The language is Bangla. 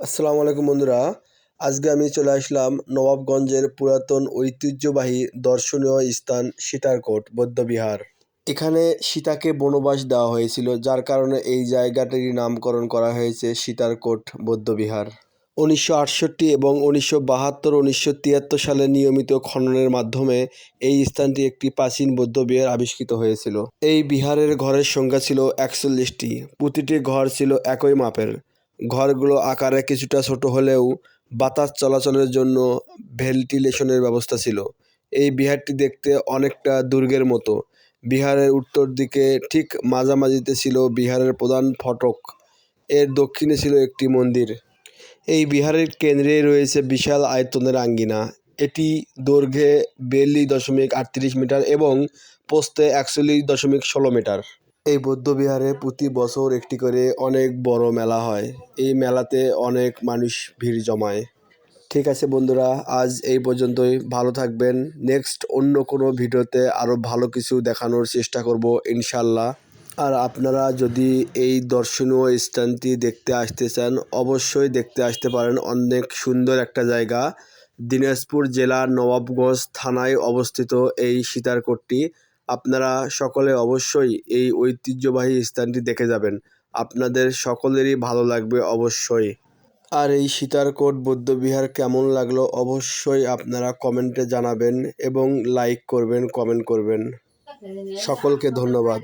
আসসালামু আলাইকুম বন্ধুরা। আজকে আমি চলে আসলাম নবাবগঞ্জের পুরাতন ঐতিহ্যবাহী দর্শনীয় স্থান সীতারকোট, বৌদ্ধবিহার। এখানে সীতাকে বনবাস দেওয়া হয়েছিল, যার কারণে এই জায়গাটির নামকরণ করা হয়েছে সীতারকোট, বৌদ্ধবিহার। উনিশশো আটষট্টি এবং উনিশশো বাহাত্তর, উনিশশো তিয়াত্তর সালে নিয়মিত খননের মাধ্যমে এই স্থানটি একটি প্রাচীন বৌদ্ধবিহার আবিষ্কৃত হয়েছিল। এই বিহারের ঘরের সংখ্যা ছিল একচল্লিশটি। প্রতিটি ঘর ছিল একই মাপের। ঘরগুলো আকারে কিছুটা ছোট হলেও বাতাস চলাচলের জন্য ভেন্টিলেশনের ব্যবস্থা ছিল। এই বিহারটি দেখতে অনেকটা দুর্গের মতো। বিহারের উত্তর দিকে ঠিক মাঝামাঝিতে ছিল বিহারের প্রধান ফটক। এর দক্ষিণে ছিল একটি মন্দির। এই বিহারের কেন্দ্রে রয়েছে বিশাল আয়তনের আঙ্গিনা। এটি দৈর্ঘ্যে বিয়াল্লিশ দশমিক আটত্রিশ মিটার এবং প্রস্থে একচল্লিশ দশমিক ষোলো মিটার। এই বৌদ্ধবিহারে প্রতি বছর একটি করে অনেক বড় মেলা হয়। এই মেলাতে অনেক মানুষ ভিড় জমায়। ঠিক আছে বন্ধুরা, আজ এই পর্যন্তই। ভালো থাকবেন। নেক্সট অন্য কোনো ভিডিওতে আরও ভালো কিছু দেখানোর চেষ্টা করব ইনশাল্লাহ আর আপনারা যদি এই দর্শনীয় স্থানটি দেখতে আসতে চান, অবশ্যই দেখতে আসতে পারেন। অনেক সুন্দর একটা জায়গা। দিনাজপুর জেলার নবাবগঞ্জ থানায় অবস্থিত এই সীতারকোটটি। আপনারা সকলে অবশ্যই এই ঐতিহ্যবাহী স্থানটি দেখে যাবেন। আপনাদের সকলেরই ভালো লাগবে অবশ্যই। আর এই সীতারকোট বৌদ্ধবিহার কেমন লাগল অবশ্যই আপনারা কমেন্টে জানাবেন এবং লাইক করবেন কমেন্ট করবেন। সকলকে ধন্যবাদ।